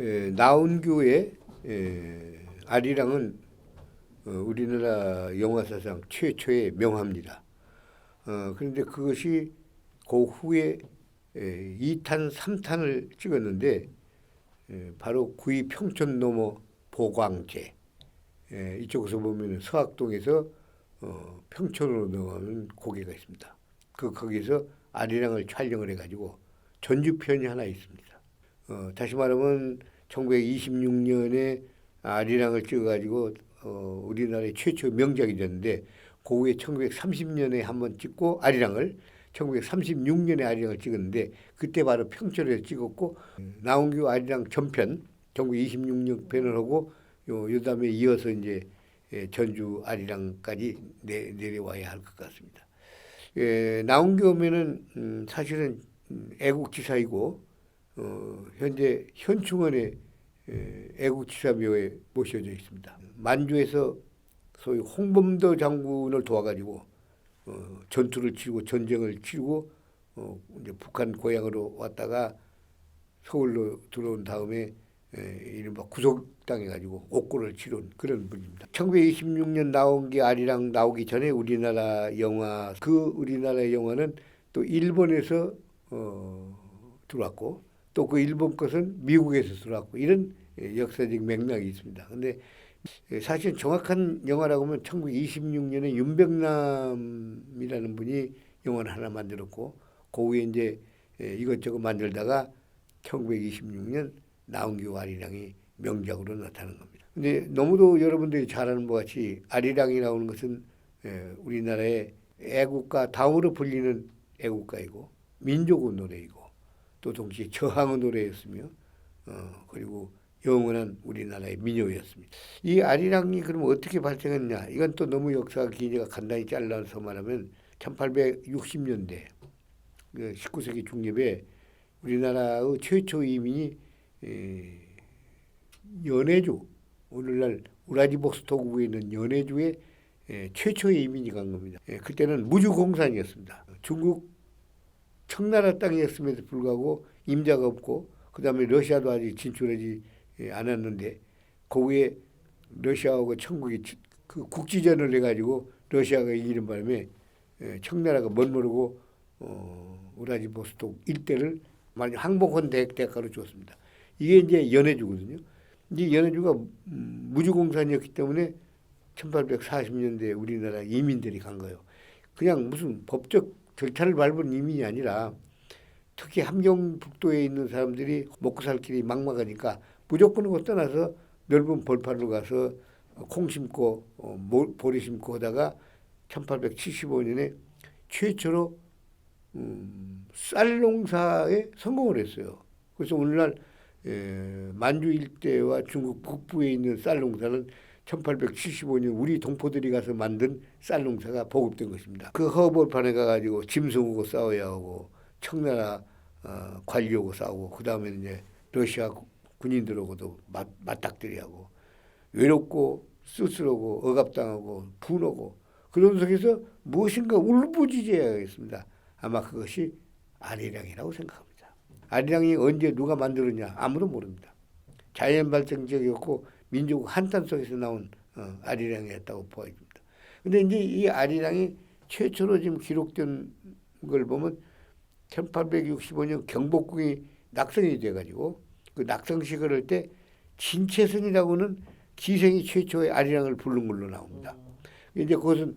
에, 나온교의 에, 아리랑은 어, 우리나라 영화사상 최초의 명화입니다. 어, 그런데 그것이 그 후에 에, 2탄, 3탄을 찍었는데 에, 바로 구이 평촌 넘어 보광제 에, 이쪽에서 보면 서학동에서 어, 평촌으로 넘어가는 고개가 있습니다. 그 거기서 아리랑을 촬영을 해가지고 전주편이 하나 있습니다. 어, 다시 말하면 1926년에 아리랑을 찍어가지고 어, 우리나라의 최초 명작이 됐는데 그 후에 1930년에 한번 찍고 아리랑을 1936년에 아리랑을 찍었는데 그때 바로 평촌에서 찍었고 나온규 아리랑 전편 1926년 편을 하고 요, 요 다음에 이어서 이제 예, 전주 아리랑까지 내, 내려와야 할 것 같습니다. 예, 나온규 오면은 음, 사실은 음, 애국지사이고 어, 현재 현충원에 에, 애국지사묘에 모셔져 있습니다. 만주에서 소위 홍범도 장군을 도와가지고 어, 전투를 치르고 전쟁을 치르고 어, 이제 북한 고향으로 왔다가 서울로 들어온 다음에 에, 이른바 구속당해가지고 옥고를 치른 그런 분입니다. 1926년 나온 게 아리랑 나오기 전에 우리나라 영화 그 우리나라 영화는 또 일본에서 어, 들어왔고 또 그 일본 것은 미국에서 들어왔고 이런 예, 역사적 맥락이 있습니다. 근데 예, 사실 정확한 영화라고 하면 1926년에 윤백남이라는 분이 영화를 하나 만들었고 그 후에 이제 예, 이것저것 만들다가 1926년 나온규 아리랑이 명작으로 나타난 겁니다. 근데 너무도 여러분들이 잘 아는 것 같이 아리랑이 나오는 것은 예, 우리나라의 애국가 다음으로 불리는 애국가이고 민족의 노래이고 또 동시에 저항의 노래였으며 어, 그리고 영원한 우리나라의 민요였습니다. 이 아리랑이 그럼 어떻게 발생했냐? 이건 또 너무 역사가 기니까 간단히 잘라서 말하면 1860년대 그 19세기 중엽에 우리나라의 최초 이민이 에, 연해주 오늘날 우라디보스토크에 있는 연해주에 에, 최초의 이민이 간 겁니다. 에, 그때는 무주공산이었습니다. 중국 청나라 땅이었음에도 불구하고 임자가 없고 그 다음에 러시아도 아직 진출하지 예, 않았는데 그 후에 러시아하고 천국이 치- 그 국지전을 해가지고 러시아가 이기는 바람에 예, 청나라가 멋모르고 어, 우라지보스톡 일대를 많이 항복한 대, 대가로 줬습니다. 이게 이제 연해주거든요. 이 연해주가 음, 무주공산이었기 때문에 1840년대 우리나라 이민들이 간 거예요. 그냥 무슨 법적 절차를 밟은 이민이 아니라 특히 함경북도에 있는 사람들이 먹고 살 길이 막막하니까 무조건 그거 떠나서 넓은 벌판으로 가서 콩 심고 어, 모- 보리 심고 하다가 1875년에 최초로 음, 쌀 농사에 성공을 했어요. 그래서 오늘날 에, 만주 일대와 중국 북부에 있는 쌀 농사는 1875년 우리 동포들이 가서 만든 쌀 농사가 보급된 것입니다. 그 허벌판에 가가지고 짐승하고 싸워야 하고 청나라 어, 관리하고 싸우고 그 다음에 이제 러시아 군인들하고도 맞, 맞닥뜨리하고 외롭고 쓸쓸하고 억압당하고 분하고 그런 속에서 무엇인가 울부짖어야겠습니다. 아마 그것이 아리랑이라고 생각합니다. 아리랑이 언제 누가 만들었냐 아무도 모릅니다. 자연 발전적이었고 민족 한탄 속에서 나온 어, 아리랑이었다고 보여집니다. 근데 이제 이 아리랑이 최초로 지금 기록된 걸 보면 1865년 경복궁이 낙성이 돼가지고 그 낙성식을 할 때 진채선이라고는 기생이 최초의 아리랑을 부른 걸로 나옵니다. 이제 그것은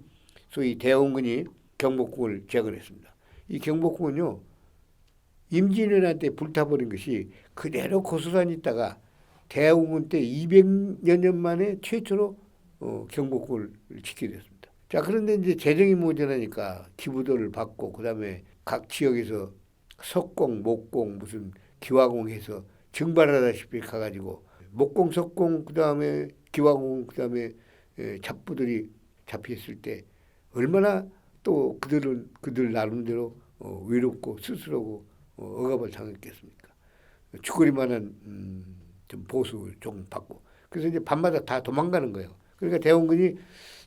소위 대원군이 경복궁을 재건했습니다. 이 경복궁은요 임진왜란 때 불타버린 것이 그대로 고스란히 있다가 대원군 때 200여 년 만에 최초로 어, 경복궁을 지키게 됐습니다. 자 그런데 이제 재정이 모자라니까 기부도를 받고 그다음에 각 지역에서 석공, 목공 무슨 기와공해서 증발하다시피 가가지고 목공, 석공 그다음에 기와공 그다음에 에, 잡부들이 잡혔을 때 얼마나 또 그들은 그들 나름대로 어, 외롭고 스스로고 어, 억압을 당했겠습니까? 죽거리만한 음, 좀 보수를 좀 받고 그래서 이제 밤마다 다 도망가는 거예요. 그러니까 대원군이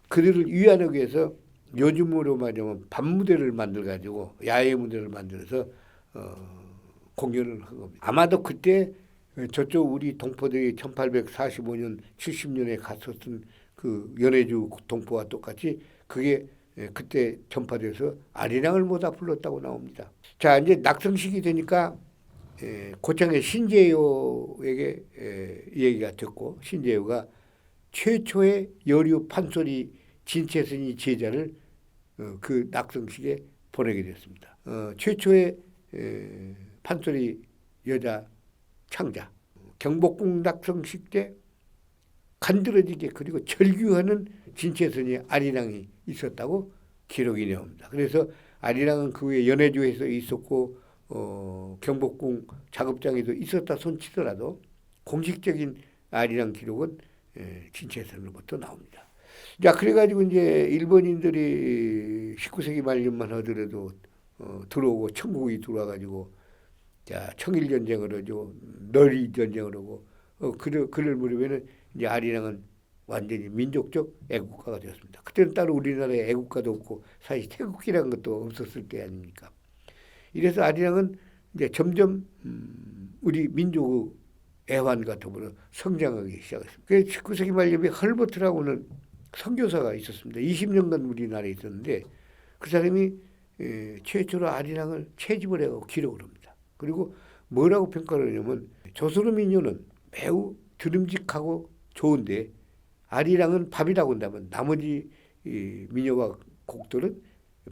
그들을 위안하기 위해서 요즘으로 말하면 밤무대를 만들 가지고 야외 무대를 만들어서 어, 공연을 한 겁니다. 아마도 그때 예, 저쪽 우리 동포들이 1845년, 70년에 갔었던 그 연해주 동포와 똑같이 그게 예, 그때 전파돼서 아리랑을 모다 불렀다고 나옵니다. 자 이제 낙성식이 되니까 예, 고창의 신재효에게 예, 얘기가 됐고 신재효가 최초의 여류 판소리 진채선이 제자를 어, 그 낙성식에 보내게 됐습니다. 어, 최초의 에, 판소리 여자 창자 경복궁 낙성식 때 간드러지게 그리고 절규하는 진채선이 아리랑이 있었다고 기록이 나옵니다. 그래서 아리랑은 그 후에 연해주에서 있었고 어, 경복궁 작업장에도 있었다 손치더라도 공식적인 아리랑 기록은 에, 진채선으로부터 나옵니다. 자 그래가지고 이제 일본인들이 19세기 말년만 하더라도 어, 들어오고 천국이 들어와가지고 자 청일 전쟁을 하죠 너리 전쟁을 하고 어, 그를 그를 무렵에는 이제 아리랑은 완전히 민족적 애국가가 되었습니다. 그때는 따로 우리나라에 애국가도 없고 사실 태국이라는 것도 없었을 때 아닙니까? 이래서 아리랑은 이제 점점 음, 우리 민족의 애환과 더불어 성장하기 시작했습니다. 그 19세기 말년에 헐버트라고는 선교사가 있었습니다. 20년간 우리나라에 있었는데 그 사람이 에, 최초로 아리랑을 채집을 해고 기록을 합니다. 그리고 뭐라고 평가를 하냐면 조선의 민요는 매우 드림직하고 좋은데 아리랑은 밥이라고 한다면 나머지 이 민요와 곡들은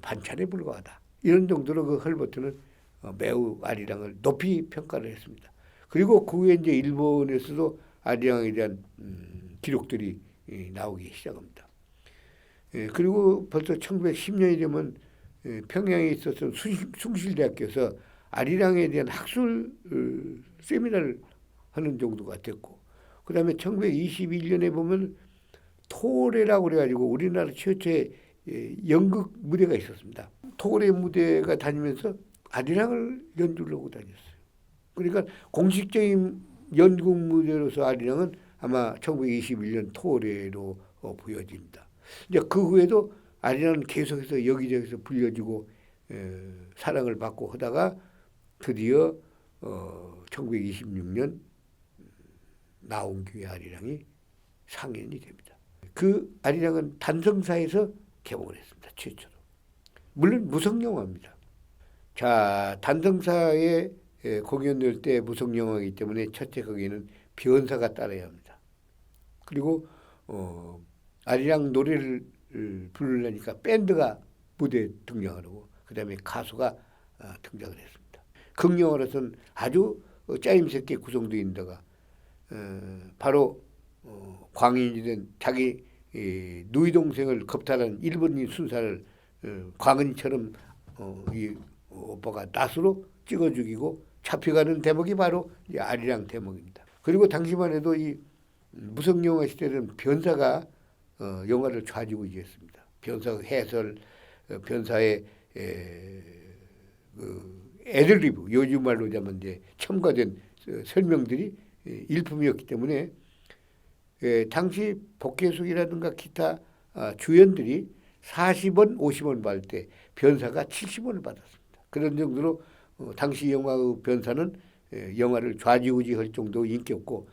반찬에 불과하다. 이런 정도로 그 헐버트는 어, 매우 아리랑을 높이 평가를 했습니다. 그리고 그 후에 이제 일본에서도 아리랑에 대한 음, 기록들이 이, 나오기 시작합니다. 예, 그리고 벌써 1910년이 되면 예, 평양에 있었던 수- 숭실대학교에서 아리랑에 대한 학술 어, 세미나를 하는 정도가 됐고 그 다음에 1921년에 보면 토레라고 그래가지고 우리나라 최초의 예, 연극 무대가 있었습니다. 토레 무대가 다니면서 아리랑을 연주를 하고 다녔어요. 그러니까 공식적인 연극 무대로서 아리랑은 아마 1921년 토레로 어, 보여집니다. 이제 그 후에도 아리랑은 계속해서 여기저기서 불려지고 에, 사랑을 받고 하다가 드디어 어, 1926년 나온교회 아리랑이 상연이 됩니다. 그 아리랑은 단성사에서 개봉을 했습니다. 최초로. 물론 무성 영화입니다. 자, 단성사에 에, 공연 낼때 무성 영화이기 때문에 첫째 거기는 변사가 따라야 합니다. 그리고 어, 아리랑 노래를 을, 부르려니까 밴드가 무대에 등장을 하고 그다음에 가수가 아, 등장을 했습니다. 극영화로서는 아주 어, 짜임새게 구성되어 있는데가 어, 바로 어, 광인이 된 자기 이, 누이 동생을 겁탈한 일본인 순사를 어, 광은이처럼 어, 이 오빠가 낫으로 찍어 죽이고 잡혀가는 대목이 바로 이 아리랑 대목입니다. 그리고 당시만 해도 이 무성 영화 시대는 변사가 어, 영화를 좌지우지했습니다. 변사 해설, 어, 변사의 에, 그 애드리브 요즘 말로 하자면 이제 첨가된 어, 설명들이 에, 일품이었기 때문에 에, 당시 복계숙이라든가 기타 아, 주연들이 40원, 50원 받을 때 변사가 70원을 받았습니다. 그런 정도로 어, 당시 영화의 변사는 에, 영화를 좌지우지할 정도 인기였고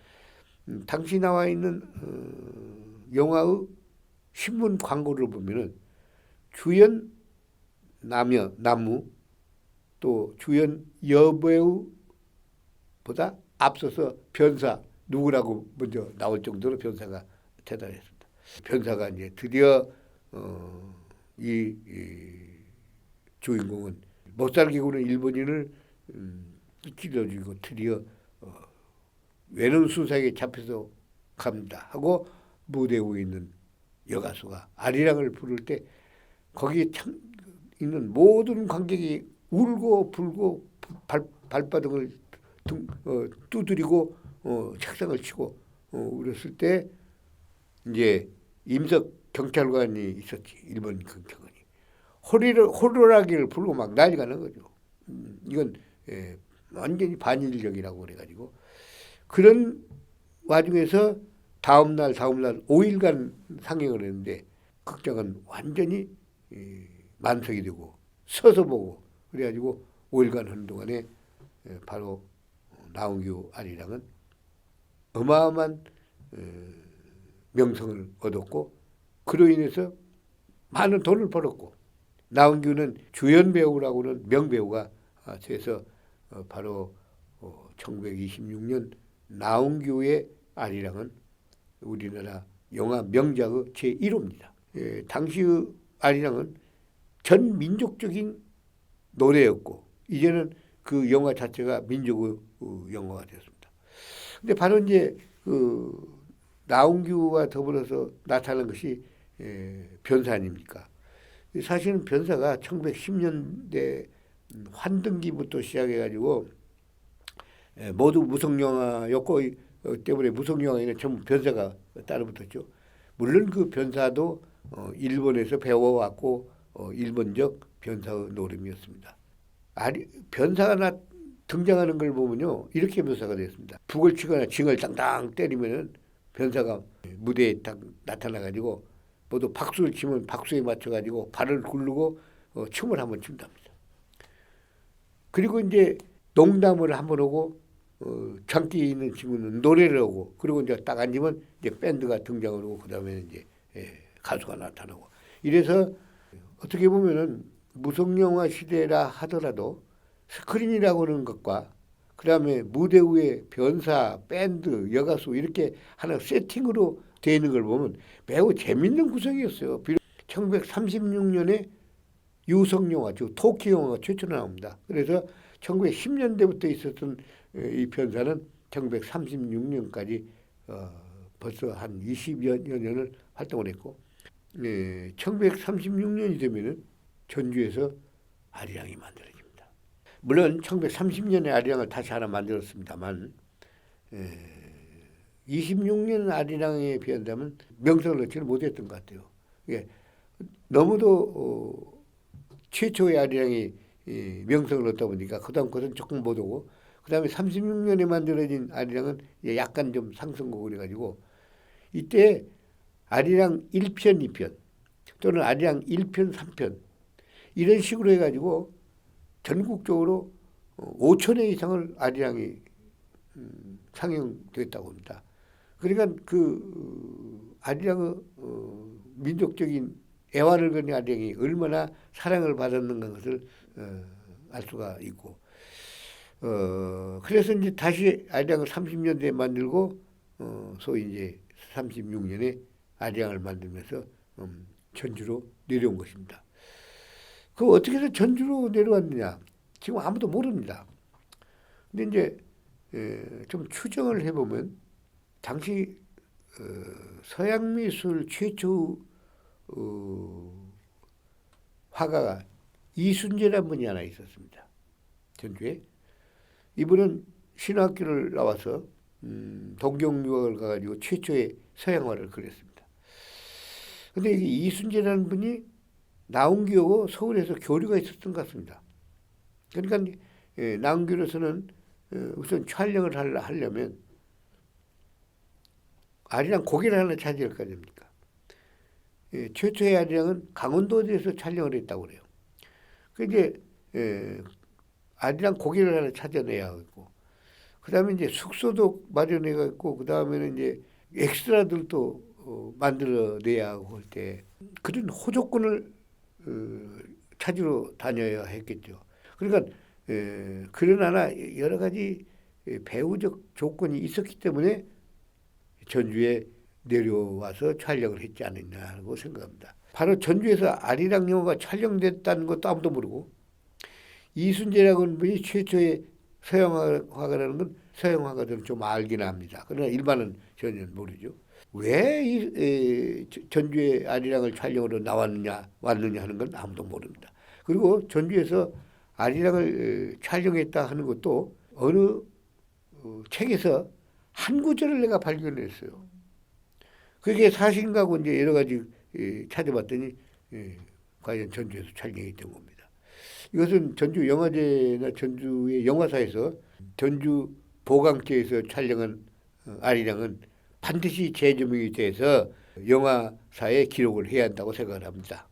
음, 당시 나와 있는 어, 영화의 신문 광고를 보면은 주연 남여 나무 또 주연 여배우보다 앞서서 변사 누구라고 먼저 나올 정도로 변사가 대단했습니다. 변사가 이제 드디어 어, 이, 이 주인공은 못 살게 구는 일본인을 음, 찔러주고 드디어 어, 외는 수사에 잡혀서 갑니다 하고 무대 위에 있는 여가수가 아리랑을 부를 때 거기에 참 있는 모든 관객이 울고 불고 발, 발바닥을 등, 어, 두드리고 어, 책상을 치고 어, 울었을 때 이제 임석 경찰관이 있었지 일본 경찰관이 호리를 호루라기를 불고 막 난리가 난 거죠. 음, 이건 예, 완전히 반일적이라고 그래가지고 그런 와중에서 다음 날 다음 날 5일간 상영을 했는데 극장은 완전히 이, 만석이 되고 서서 보고 그래가지고 5일간 하는 동안에 예, 바로 나온규 아리랑은 어마어마한 어, 명성을 얻었고 그로 인해서 많은 돈을 벌었고 나은규는 주연 배우라고는 명배우가 아, 돼서 어, 바로 어, 1926년 나은규의 아리랑은 우리나라 영화 명작의 제1호입니다. 예, 당시의 아리랑은 전 민족적인 노래였고 이제는 그 영화 자체가 민족의 어, 영화가 되었습니다. 근데 바로 이제 그 나온규와 더불어서 나타난 것이 예, 변사 아닙니까? 사실은 변사가 1910년대 환등기부터 시작해가지고 예, 모두 무성영화였고 이- 어, 때문에 무성영화에는 전부 변사가 따라붙었죠. 물론 그 변사도 어, 일본에서 배워왔고 어, 일본적 변사의 노름이었습니다. 아리, 변사가 나, 등장하는 걸 보면요 이렇게 묘사가 됐습니다. 북을 치거나 징을 땅땅 때리면은 변사가 무대에 딱 나타나가지고 모두 박수를 치면 박수에 맞춰가지고 발을 굴르고 어, 춤을 한번 춘답니다. 그리고 이제 농담을 한번 하고 어, 장기에 있는 친구는 노래를 하고 그리고 이제 딱 앉으면 이제 밴드가 등장을 하고 그다음에 이제 예, 가수가 나타나고 이래서 어떻게 보면은 무성영화 시대라 하더라도 스크린이라고 하는 것과 그 다음에 무대 위에 변사, 밴드, 여가수 이렇게 하나 세팅으로 되어 있는 걸 보면 매우 재밌는 구성이었어요. 비록 1936년에 유성 영화, 즉 토끼 영화가 최초로 나옵니다. 그래서 1910년대부터 있었던 에, 이 변사는 1936년까지 어, 벌써 한 20여 년을 활동을 했고 예, 1936년이 되면은 전주에서 아리랑이 만들어집니다. 물론 1930년에 아리랑을 다시 하나 만들었습니다만 에, 26년 아리랑에 비한다면 명성을 얻지는 못했던 것 같아요. 예, 너무도 어, 최초의 아리랑이 이 명성을 얻다 보니까 그다음 것은 조금 못 오고 그다음에 36년에 만들어진 아리랑은 약간 좀 상승고 그래가지고 이때 아리랑 1편, 2편 또는 아리랑 1편, 3편 이런 식으로 해가지고 전국적으로 5천회 이상을 아리랑이 음, 상영됐다고 합니다. 그러니까 그 어, 아리랑의 어, 민족적인 애환을 그린 아리랑이 얼마나 사랑을 받았는가 것을 어, 알 수가 있고 어, 그래서 이제 다시 아리랑을 30년대에 만들고 어, 소위 이제 36년에 아리랑을 만들면서 음, 전주로 내려온 것입니다. 그 어떻게 해서 전주로 내려왔느냐? 지금 아무도 모릅니다. 근데 이제 에, 좀 추정을 해보면 당시 어, 서양 미술 최초 어, 화가가 이순재라는 분이 하나 있었습니다. 전주에 이분은 신학교를 나와서 음, 동경 유학을 가가지고 최초의 서양화를 그렸습니다. 근데 이 이순재라는 분이 나온교하고 서울에서 교류가 있었던 것 같습니다. 그러니까 예, 나온교로서는 어, 우선 촬영을 하려, 하려면 아리랑 고개를 하나 차지할 거 아닙니까? 예, 최초의 아리랑은 강원도에서 촬영을 했다고 그래요. 그 이제 예, 아리랑 고개를 하나 찾아내야 하고 그다음에 이제 숙소도 마련해가 있고 그다음에는 이제 엑스트라들도 어, 만들어내야 하고 할 때 그런 호조건을 어, 찾으러 다녀야 했겠죠. 그러니까 에, 그러나 여러 가지 예, 배우적 조건이 있었기 때문에 전주에 내려와서 촬영을 했지 않느냐고 생각합니다. 바로 전주에서 아리랑 영화가 촬영됐다는 것도 아무도 모르고 이순재라고 하는 분이 최초의 서양화가라는 건 서양화가들은 좀 알긴 합니다. 그러나 일반은 전혀 모르죠. 왜 이, 전주에 아리랑을 촬영으로 나왔느냐 왔느냐 하는 건 아무도 모릅니다. 그리고 전주에서 아리랑을 촬영했다 하는 것도 어느 어, 책에서 한 구절을 내가 발견했어요. 그게 사실인가고 이제 여러 가지 찾아봤더니 과연 전주에서 촬영했던 겁니다. 이것은 전주 영화제나 전주의 영화사에서 전주 보강제에서 촬영한 어, 아리랑은 반드시 재조명이 돼서 영화사에 기록을 해야 한다고 생각을 합니다.